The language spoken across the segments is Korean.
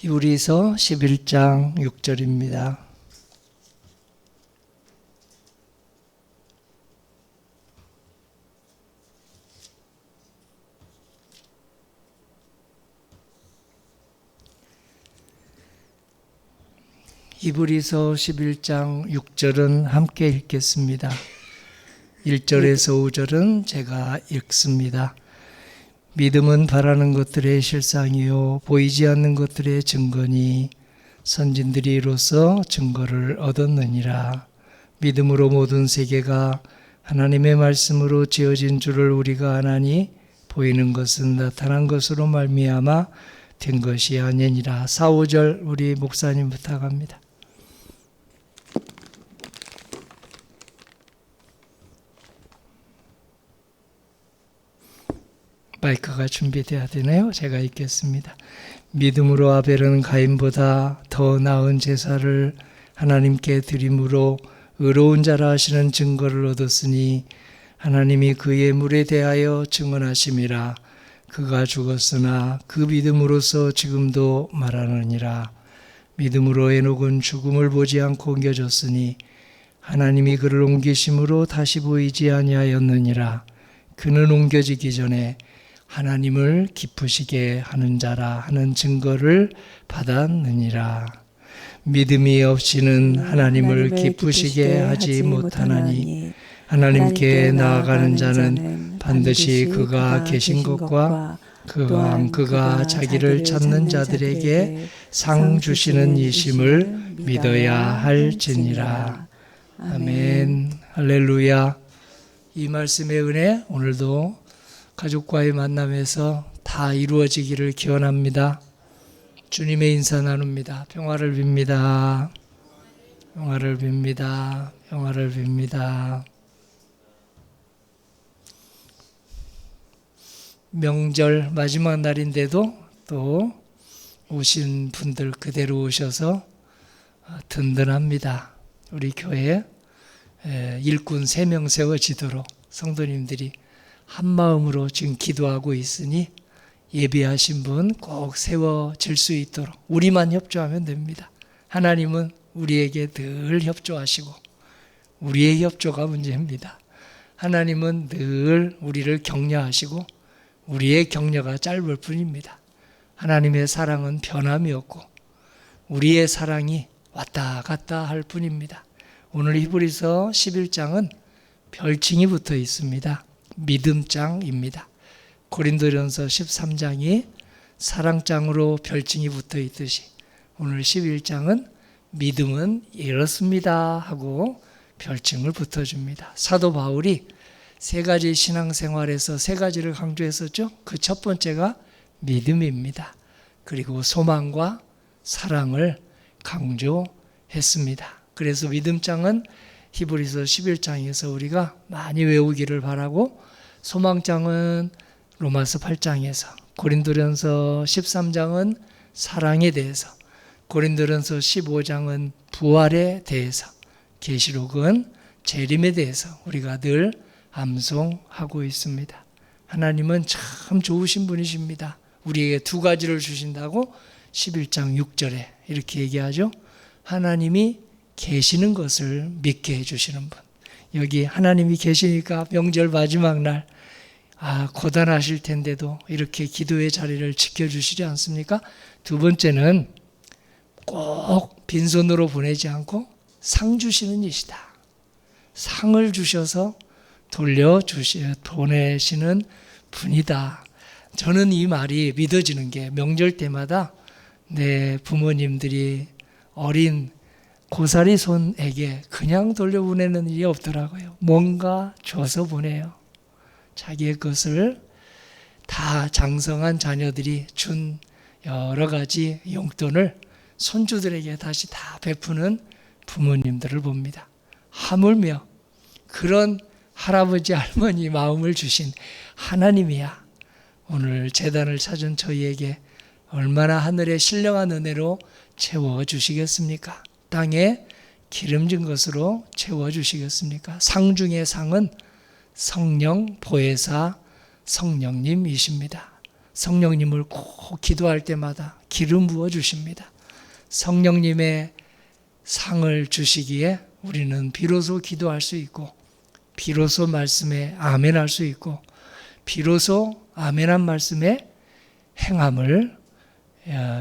히브리서 11장 6절입니다. 히브리서 11장 6절은 함께 읽겠습니다. 1절에서 5절은 제가 읽습니다. 믿음은 바라는 것들의 실상이요 보이지 않는 것들의 증거니 선진들이 이로써 증거를 얻었느니라 믿음으로 모든 세계가 하나님의 말씀으로 지어진 줄을 우리가 아나니 보이는 것은 나타난 것으로 말미암아 된 것이 아니니라 4, 5절 우리 목사님 부탁합니다. 마이크가 준비돼야 되네요. 제가 읽겠습니다. 믿음으로 아벨은 가인보다 더 나은 제사를 하나님께 드림으로 의로운 자라 하시는 증거를 얻었으니 하나님이 그의 물에 대하여 증언하심이라 그가 죽었으나 그 믿음으로서 지금도 말하느니라 믿음으로 에녹은 죽음을 보지 않고 옮겨졌으니 하나님이 그를 옮기심으로 다시 보이지 아니하였느니라 그는 옮겨지기 전에 하나님을 기쁘시게 하는 자라 하는 증거를 받았느니라. 믿음이 없이는 하나님을 기쁘시게 하지 못하나니 하나님께 나아가는 자는 반드시 그가 계신 것과 그왕 그가 자기를 찾는 자들에게 상 주시는 이심을 믿어야 할지니라. 아멘. 할렐루야. 이 말씀의 은혜 오늘도 가족과의 만남에서 다 이루어지기를 기원합니다. 주님의 인사 나눕니다. 평화를 빕니다. 평화를 빕니다. 평화를 빕니다. 명절 마지막 날인데도 또 오신 분들 그대로 오셔서 든든합니다. 우리 교회 일꾼 3명 세워지도록 성도님들이 한 마음으로 지금 기도하고 있으니 예비하신 분 꼭 세워질 수 있도록 우리만 협조하면 됩니다. 하나님은 우리에게 늘 협조하시고 우리의 협조가 문제입니다. 하나님은 늘 우리를 격려하시고 우리의 격려가 짧을 뿐입니다. 하나님의 사랑은 변함이 없고 우리의 사랑이 왔다 갔다 할 뿐입니다. 오늘 히브리서 11장은 별칭이 붙어 있습니다. 믿음장입니다. 고린도전서 13장이 사랑장으로 별칭이 붙어 있듯이 오늘 11장은 믿음은 이렇습니다 하고 별칭을 붙어줍니다. 사도 바울이 세 가지 신앙생활에서 세 가지를 강조했었죠. 그 첫 번째가 믿음입니다. 그리고 소망과 사랑을 강조했습니다. 그래서 믿음장은 히브리서 11장에서 우리가 많이 외우기를 바라고 소망장은 로마서 8장에서 고린도전서 13장은 사랑에 대해서 고린도전서 15장은 부활에 대해서 계시록은 재림에 대해서 우리가 늘 암송하고 있습니다. 하나님은 참 좋으신 분이십니다. 우리에게 두 가지를 주신다고 11장 6절에 이렇게 얘기하죠. 하나님이 계시는 것을 믿게 해주시는 분. 여기 하나님이 계시니까 명절 마지막 날, 아, 고단하실 텐데도 이렇게 기도의 자리를 지켜주시지 않습니까? 두 번째는 꼭 빈손으로 보내지 않고 상 주시는 이시다. 상을 주셔서 돌려주시, 보내시는 분이다. 저는 이 말이 믿어지는 게 명절 때마다 내 부모님들이 어린 고사리 손에게 그냥 돌려보내는 일이 없더라고요. 뭔가 줘서 보내요. 자기의 것을 다 장성한 자녀들이 준 여러 가지 용돈을 손주들에게 다시 다 베푸는 부모님들을 봅니다. 하물며 그런 할아버지 할머니 마음을 주신 하나님이야. 오늘 재단을 찾은 저희에게 얼마나 하늘의 신령한 은혜로 채워 주시겠습니까? 땅에 기름진 것으로 채워 주시겠습니까? 상 중의 상은 성령 보혜사 성령님이십니다. 성령님을 꼭 기도할 때마다 기름 부어 주십니다. 성령님의 상을 주시기에 우리는 비로소 기도할 수 있고 비로소 말씀에 아멘할 수 있고 비로소 아멘한 말씀에 행함을 어,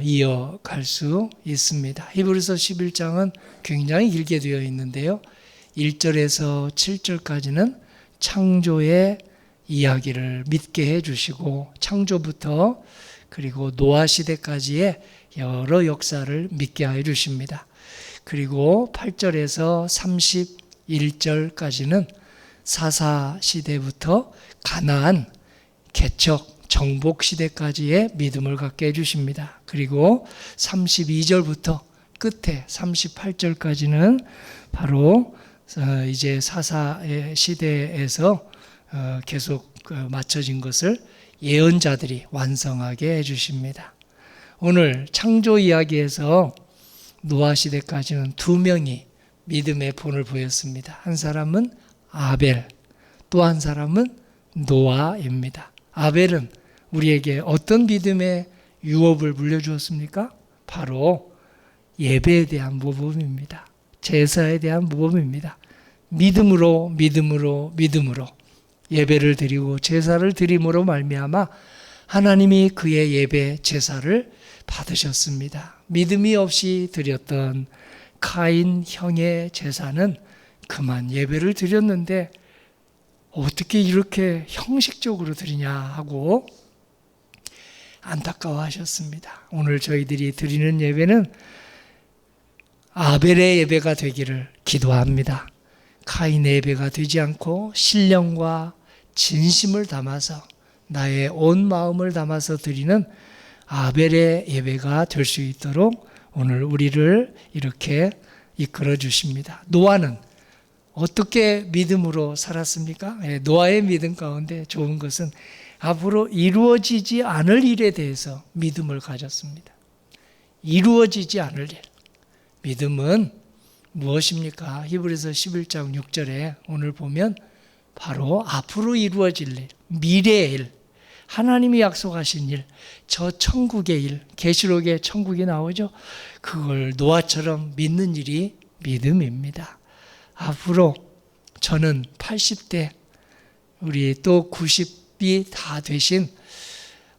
이어갈 수 있습니다. 히브리서 11장은 굉장히 길게 되어 있는데요. 1절에서 7절까지는 창조의 이야기를 믿게 해 주시고 창조부터 그리고 노아 시대까지의 여러 역사를 믿게 해 주십니다. 그리고 8절에서 31절까지는 사사 시대부터 가나안 개척 정복 시대까지의 믿음을 갖게 해 주십니다. 그리고 32절부터 끝에 38절까지는 바로 어, 이제 사사의 시대에서 어, 계속 그 맞춰진 것을 예언자들이 완성하게 해 주십니다. 오늘 창조 이야기에서 노아 시대까지는 두 명이 믿음의 본을 보였습니다. 한 사람은 아벨, 또 한 사람은 노아입니다. 아벨은 우리에게 어떤 믿음의 유업을 물려주었습니까? 바로 예배에 대한 모범입니다. 제사에 대한 모범입니다. 믿음으로 믿음으로 믿음으로 예배를 드리고 제사를 드림으로 말미암아 하나님이 그의 예배 제사를 받으셨습니다. 믿음이 없이 드렸던 카인 형의 제사는 그만 예배를 드렸는데 어떻게 이렇게 형식적으로 드리냐 하고 안타까워하셨습니다. 오늘 저희들이 드리는 예배는 아벨의 예배가 되기를 기도합니다. 카인의 예배가 되지 않고 신령과 진심을 담아서 나의 온 마음을 담아서 드리는 아벨의 예배가 될 수 있도록 오늘 우리를 이렇게 이끌어 주십니다. 노아는 어떻게 믿음으로 살았습니까? 예, 노아의 믿음 가운데 좋은 것은 앞으로 이루어지지 않을 일에 대해서 믿음을 가졌습니다. 이루어지지 않을 일. 믿음은 무엇입니까? 히브리서 11장 6절에 오늘 보면 바로 앞으로 이루어질 일, 미래의 일, 하나님이 약속하신 일, 저 천국의 일, 계시록에 천국이 나오죠. 그걸 노아처럼 믿는 일이 믿음입니다. 앞으로 저는 80대 우리 또 90이 다 되신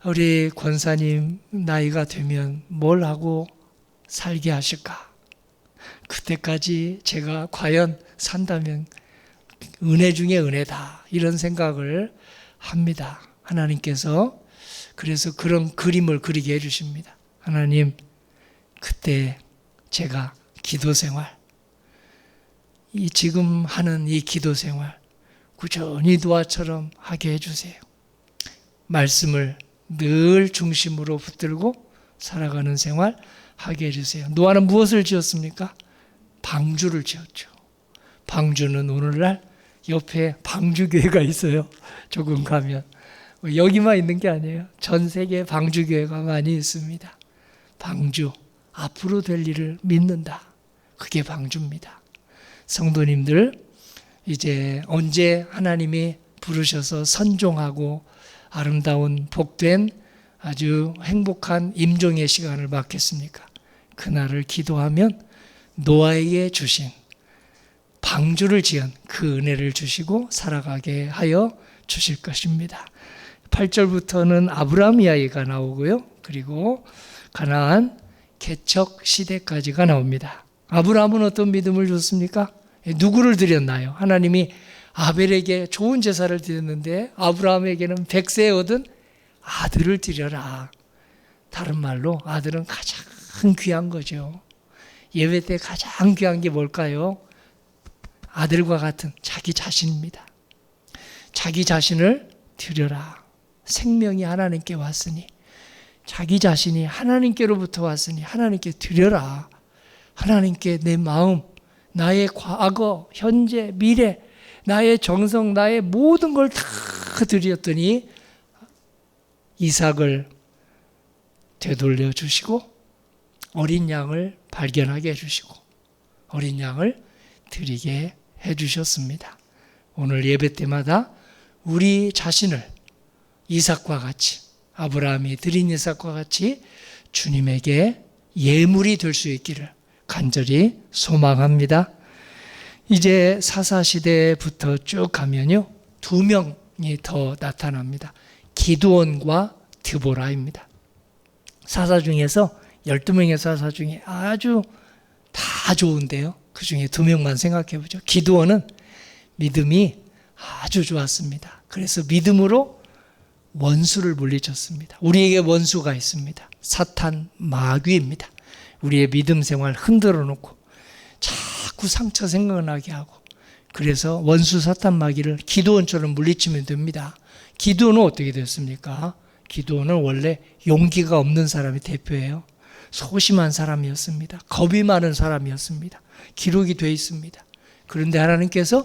우리 권사님 나이가 되면 뭘 하고 살게 하실까? 그때까지 제가 과연 산다면 은혜 중에 은혜다. 이런 생각을 합니다. 하나님께서 그래서 그런 그림을 그리게 해주십니다. 하나님, 그때 제가 기도 생활, 이 지금 하는 이 기도 생활, 꾸준히 노아처럼 하게 해주세요. 말씀을 늘 중심으로 붙들고 살아가는 생활 하게 해주세요. 노아는 무엇을 지었습니까? 방주를 지었죠. 방주는 오늘날 옆에 방주교회가 있어요. 조금 가면. 여기만 있는 게 아니에요. 전 세계 방주교회가 많이 있습니다. 방주. 앞으로 될 일을 믿는다. 그게 방주입니다. 성도님들, 이제 언제 하나님이 부르셔서 선종하고 아름다운 복된 아주 행복한 임종의 시간을 맞겠습니까? 그날을 기도하면 노아에게 주신 방주를 지은 그 은혜를 주시고 살아가게 하여 주실 것입니다. 8절부터는 아브라함 이야기가 나오고요. 그리고 가나안 개척 시대까지가 나옵니다. 아브라함은 어떤 믿음을 줬습니까? 누구를 드렸나요? 하나님이 아벨에게 좋은 제사를 드렸는데 아브라함에게는 백세 얻은 아들을 드려라. 다른 말로 아들은 가장 귀한 거죠. 예배 때 가장 귀한 게 뭘까요? 아들과 같은 자기 자신입니다. 자기 자신을 드려라. 생명이 하나님께 왔으니 자기 자신이 하나님께로부터 왔으니 하나님께 드려라. 하나님께 내 마음, 나의 과거, 현재, 미래, 나의 정성, 나의 모든 걸 다 드렸더니 이삭을 되돌려 주시고 어린 양을 발견하게 해주시고 어린 양을 드리게 해주셨습니다. 오늘 예배 때마다 우리 자신을 이삭과 같이 아브라함이 드린 이삭과 같이 주님에게 예물이 될 수 있기를 간절히 소망합니다. 이제 사사시대부터 쭉 가면요. 두 명이 더 나타납니다. 기드온과 드보라입니다. 사사 중에서 12명의 사사 중에 아주 다 좋은데요. 그 중에 두 명만 생각해 보죠. 기드온은 믿음이 아주 좋았습니다. 그래서 믿음으로 원수를 물리쳤습니다. 우리에게 원수가 있습니다. 사탄 마귀입니다. 우리의 믿음 생활 흔들어 놓고 자꾸 상처 생각나게 하고 그래서 원수 사탄 마귀를 기도원처럼 물리치면 됩니다. 기도는 어떻게 됐습니까? 기도는 원래 용기가 없는 사람이 대표예요. 소심한 사람이었습니다. 겁이 많은 사람이었습니다. 기록이 되어 있습니다. 그런데 하나님께서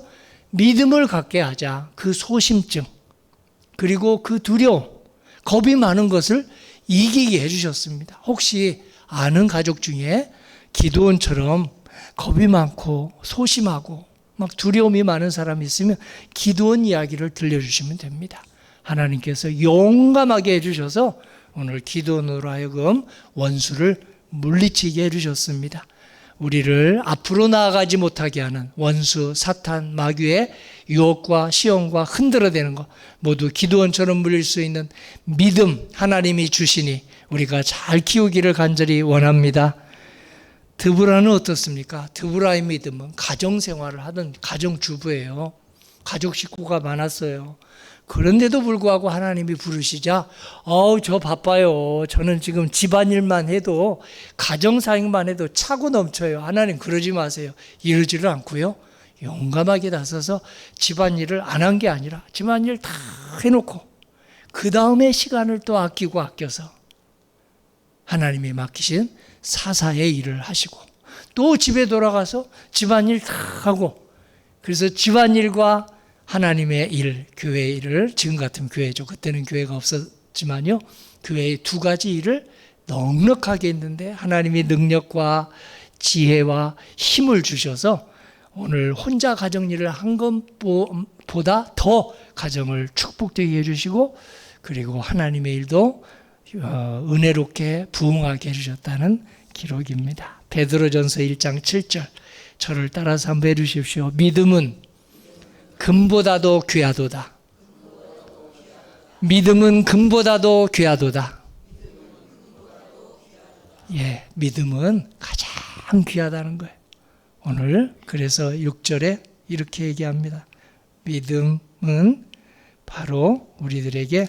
믿음을 갖게 하자. 그 소심증, 그리고 그 두려움, 겁이 많은 것을 이기게 해주셨습니다. 혹시 아는 가족 중에 기도원처럼 겁이 많고 소심하고 막 두려움이 많은 사람이 있으면 기도원 이야기를 들려주시면 됩니다. 하나님께서 용감하게 해주셔서 오늘 기도원으로 하여금 원수를 물리치게 해주셨습니다. 우리를 앞으로 나아가지 못하게 하는 원수, 사탄, 마귀의 유혹과 시험과 흔들어대는 것 모두 기도원처럼 물릴 수 있는 믿음 하나님이 주시니 우리가 잘 키우기를 간절히 원합니다. 드브라는 어떻습니까? 드브라의 믿음은 가정 생활을 하던 가정 주부예요. 가족 식구가 많았어요. 그런데도 불구하고 하나님이 부르시자, 어우, 저 바빠요. 저는 지금 집안일만 해도, 가정사역만 해도 차고 넘쳐요. 하나님 그러지 마세요. 이러지를 않고요. 용감하게 나서서 집안일을 안 한 게 아니라 집안일 다 해놓고, 그 다음에 시간을 또 아끼고 아껴서 하나님이 맡기신 사사의 일을 하시고, 또 집에 돌아가서 집안일 다 하고, 그래서 집안일과 하나님의 일, 교회의 일을 지금 같은 교회죠. 그때는 교회가 없었지만요. 교회의 두 가지 일을 넉넉하게 했는데 하나님이 능력과 지혜와 힘을 주셔서 오늘 혼자 가정 일을 한 것보다 더 가정을 축복되게 해주시고 그리고 하나님의 일도 어, 은혜롭게 부흥하게 해주셨다는 기록입니다. 베드로전서 1장 7절 저를 따라서 한번 해주십시오. 믿음은 금보다도 귀하도다. 믿음은 금보다도 귀하도다. 예, 믿음은 가장 귀하다는 거예요. 오늘 그래서 6절에 이렇게 얘기합니다. 믿음은 바로 우리들에게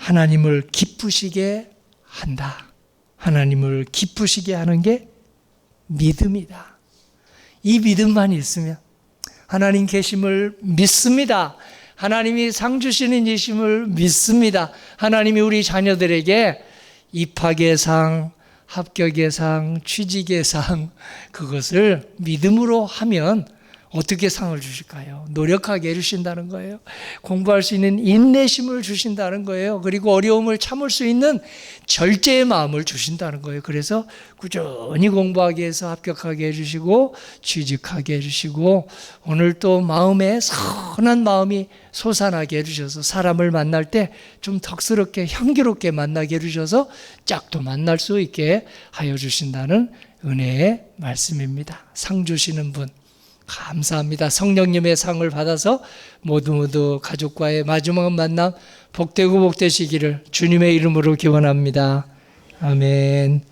하나님을 기쁘시게 한다. 하나님을 기쁘시게 하는 게 믿음이다. 이 믿음만 있으면 하나님 계심을 믿습니다. 하나님이 상 주시는 이심을 믿습니다. 하나님이 우리 자녀들에게 입학의 상, 합격의 상, 취직의 상, 그것을 믿음으로 하면 어떻게 상을 주실까요? 노력하게 해주신다는 거예요. 공부할 수 있는 인내심을 주신다는 거예요. 그리고 어려움을 참을 수 있는 절제의 마음을 주신다는 거예요. 그래서 꾸준히 공부하게 해서 합격하게 해주시고 취직하게 해주시고 오늘 또 마음에 선한 마음이 솟아나게 해주셔서 사람을 만날 때 좀 덕스럽게 향기롭게 만나게 해주셔서 짝도 만날 수 있게 하여 주신다는 은혜의 말씀입니다. 상 주시는 분 감사합니다. 성령님의 상을 받아서 모두 모두 가족과의 마지막 만남 복되고 복되시기를 주님의 이름으로 기원합니다. 아멘.